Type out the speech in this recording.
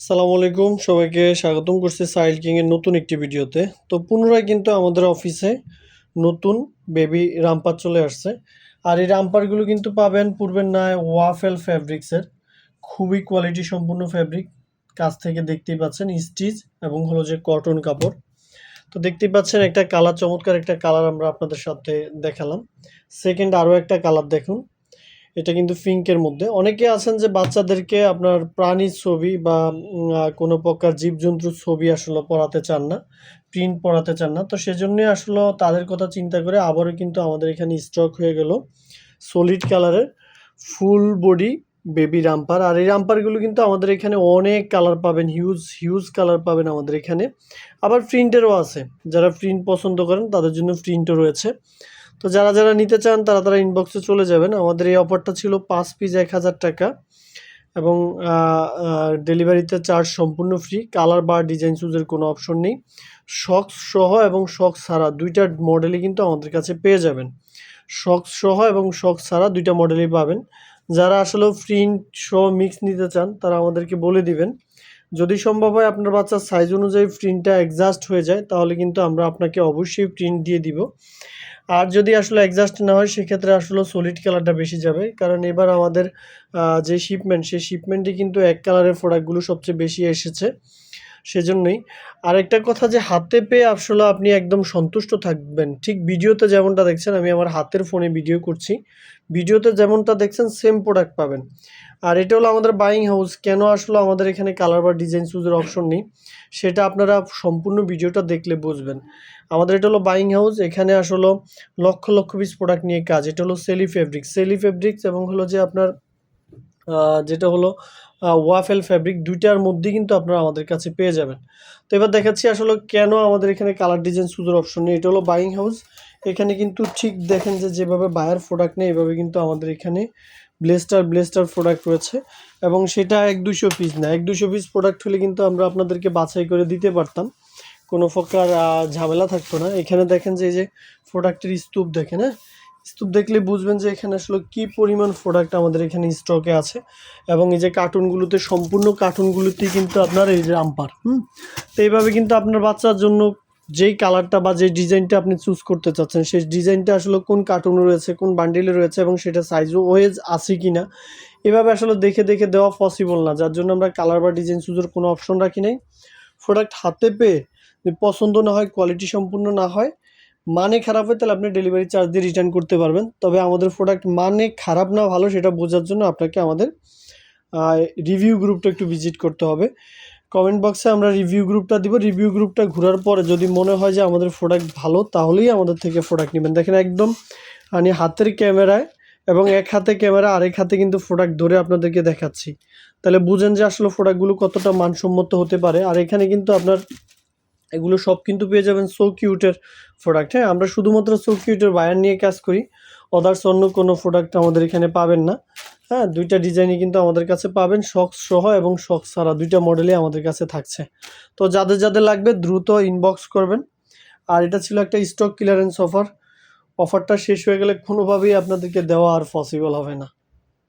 সালামু আলাইকুম, সবাইকে স্বাগতম করছি সাইল কিংয়ের নতুন একটি ভিডিওতে। তো পুনরায় কিন্তু আমাদের অফিসে নতুন বেবি রামপার চলে আসছে। আর এই রামপারগুলো কিন্তু পাবেন পূর্বের নয় ওয়াফেল ফ্যাব্রিক্সের খুবই কোয়ালিটি সম্পূর্ণ ফ্যাব্রিক কাছ থেকে দেখতেই পাচ্ছেন স্টিচ এবং হলো যে কটন কাপড়। তো দেখতেই পাচ্ছেন একটা কালার চমৎকার একটা কালার আমরা আপনাদের সাথে দেখালাম। সেকেন্ড আরও একটা কালার দেখুন। এটা কিন্তু পিঙ্কের মধ্যে। অনেকে আছেন যে বাচ্চাদেরকে আপনার প্রাণীর ছবি বা কোনো প্রকার জীবজন্তুর ছবি আসলে পড়াতে চান না প্রিন্ট পড়াতে চান না। তো সেজন্যই আসলে তাদের কথা চিন্তা করে আবারও কিন্তু আমাদের এখানে স্টক হয়ে গেল সলিড কালারের ফুল বডি বেবি রাম্পার আর এই রাম্পারগুলো কিন্তু আমাদের এখানে অনেক কালার পাবেন হিউজ হিউজ কালার পাবেন আমাদের এখানে। আবার প্রিন্টেরও আছে, যারা প্রিন্ট পছন্দ করেন তাদের জন্য প্রিন্টও রয়েছে। তো যারা যারা নিতে চান, তারা তারা ইনবক্সে চলে যাবেন। আমাদের এই অফারটা ছিল পাঁচ পিস এক হাজার টাকা এবং ডেলিভারিতে চার্জ সম্পূর্ণ ফ্রি কালার বা ডিজাইন চুজের কোনো অপশন নেই। শক্স সহ এবং শক্স ছাড়া দুইটা মডেলই কিন্তু আমাদের কাছে পেয়ে যাবেন। শক্স সহ এবং শক্স ছাড়া দুইটা মডেলই পাবেন। যারা আসলে প্রিন্ট সহ মিক্স নিতে চান, তারা আমাদেরকে বলে দিবেন। যদি সম্ভব হয় আপনার বাচ্চার সাইজ অনুযায়ী প্রিন্টটা অ্যাডজাস্ট হয়ে যায়, তাহলে কিন্তু আমরা আপনাকে অবশ্যই প্রিন্ট দিয়ে দিব। আর যদি আসলে অ্যাডজাস্ট না হয়, সেক্ষেত্রে আসলে সলিড কালারটা বেশি যাবে। কারণ এবার আমাদের যে শিপমেন্ট সেই শিপমেন্টে কিন্তু এক কালারের প্রোডাক্টগুলো সবচেয়ে বেশি এসেছে। সেজন্যই। আরেকটা কথা যে হাতে পেয়ে আসলে আপনি একদম সন্তুষ্ট থাকবেন। ঠিক ভিডিওতে যেমনটা দেখছেন, আমি আমার হাতের ফোনে ভিডিও করছি। ভিডিওতে যেমনটা দেখছেন সেম প্রোডাক্ট পাবেন। আর এটা হলো আমাদের বাইং হাউস কেন আসলে আমাদের এখানে কালার বা ডিজাইন চুজের অপশন নেই, সেটা আপনারা সম্পূর্ণ ভিডিওটা দেখলে বুঝবেন। আমাদের এটা হলো বাইং হাউস এখানে আসলে লক্ষ লক্ষ পিস প্রোডাক্ট নিয়ে কাজ। এটা হলো সেলি ফেব্রিক্স সেলি ফেব্রিক্স এবং হলো যে আপনার যেটা হলো ওয়াফেল ফ্যাব্রিক দুইটার মধ্যেই কিন্তু আপনারা আমাদের কাছে পেয়ে যাবেন। তো এবার দেখাচ্ছি আসলে কেন আমাদের এখানে কালার ডিজাইন সুন্দর অপশন নেই। এটা হলো বাইং হাউস এখানে কিন্তু ঠিক দেখেন যে যেভাবে বায়ার প্রোডাক্ট নেই এভাবে কিন্তু আমাদের এখানে ব্লেস্টার ব্লেস্টার প্রোডাক্ট রয়েছে। এবং সেটা এক দুশো পিস না, এক দুশো পিস প্রোডাক্ট হলে কিন্তু আমরা আপনাদেরকে বাছাই করে দিতে পারতাম। কোনো প্রকার ঝামেলা থাকতো না। এখানে দেখেন যে এই যে প্রোডাক্টের স্তূপ দেখেন হ্যাঁ? স্তূপ দেখলে বুঝবেন যে এখানে আসলে কি পরিমাণ প্রোডাক্ট আমাদের এখানে স্টকে আছে। এবং এই যে কার্টুনগুলোতে সম্পূর্ণ কার্টুনগুলোতেই কিন্তু আপনার এই যে রামপার, হুম? তো এইভাবে কিন্তু আপনার বাচ্চার জন্য যেই কালারটা বা যে ডিজাইনটা আপনি চুজ করতে চাচ্ছেন, সেই ডিজাইনটা আসলে কোন কার্টুনে রয়েছে, কোন বান্ডিলে রয়েছে এবং সেটা সাইজও ওয়েজ আছে কি না এভাবে আসলে দেখে দেখে দেওয়া পসিবল না। যার জন্য আমরা কালার বা ডিজাইন চুজের কোনো অপশন রাখি নাই। প্রোডাক্ট হাতে পেয়ে পছন্দ না হয় কোয়ালিটি সম্পূর্ণ না হয় মানে খারাপ হয়, তাহলে আপনি ডেলিভারি চার্জ দিয়ে রিটার্ন করতে পারবেন। তবে আমাদের প্রোডাক্ট মানে খারাপ না, ভালো সেটা বোঝার জন্য আপনাকে আমাদের রিভিউ গ্রুপটা একটু ভিজিট করতে হবে। কমেন্ট বক্সে আমরা রিভিউ গ্রুপটা দিব। রিভিউ গ্রুপটা ঘোরার পরে যদি মনে হয় যে আমাদের প্রোডাক্ট ভালো, তাহলেই আমাদের থেকে প্রোডাক্ট নেবেন। দেখেন একদম আমি হাতের ক্যামেরায় এবং এক হাতে ক্যামেরা আরেক হাতে কিন্তু প্রোডাক্ট ধরে আপনাদেরকে দেখাচ্ছি। তাহলে বুঝেন যে আসলে প্রোডাক্টগুলো কতটা মানসম্মত হতে পারে। আর এখানে কিন্তু আপনার এগুলো সব কিন্তু পেয়ে যাবেন সো কিউটের প্রোডাক্ট হ্যাঁ? আমরা শুধুমাত্র সো কিউটের বায়ার নিয়ে কাজ করি। অদার্স অন্য কোনো প্রোডাক্ট আমাদের এখানে পাবেন না হ্যাঁ? দুইটা ডিজাইনই কিন্তু আমাদের কাছে পাবেন শখ সহ এবং শক্স ছাড়া দুইটা মডেলই আমাদের কাছে থাকছে। তো যাদের যাদের লাগবে দ্রুত ইনবক্স করবেন। আর এটা ছিল একটা স্টক ক্লিয়ারেন্স অফার অফারটা শেষ হয়ে গেলে কোনোভাবেই আপনাদেরকে দেওয়া আর পসিবল হবে না।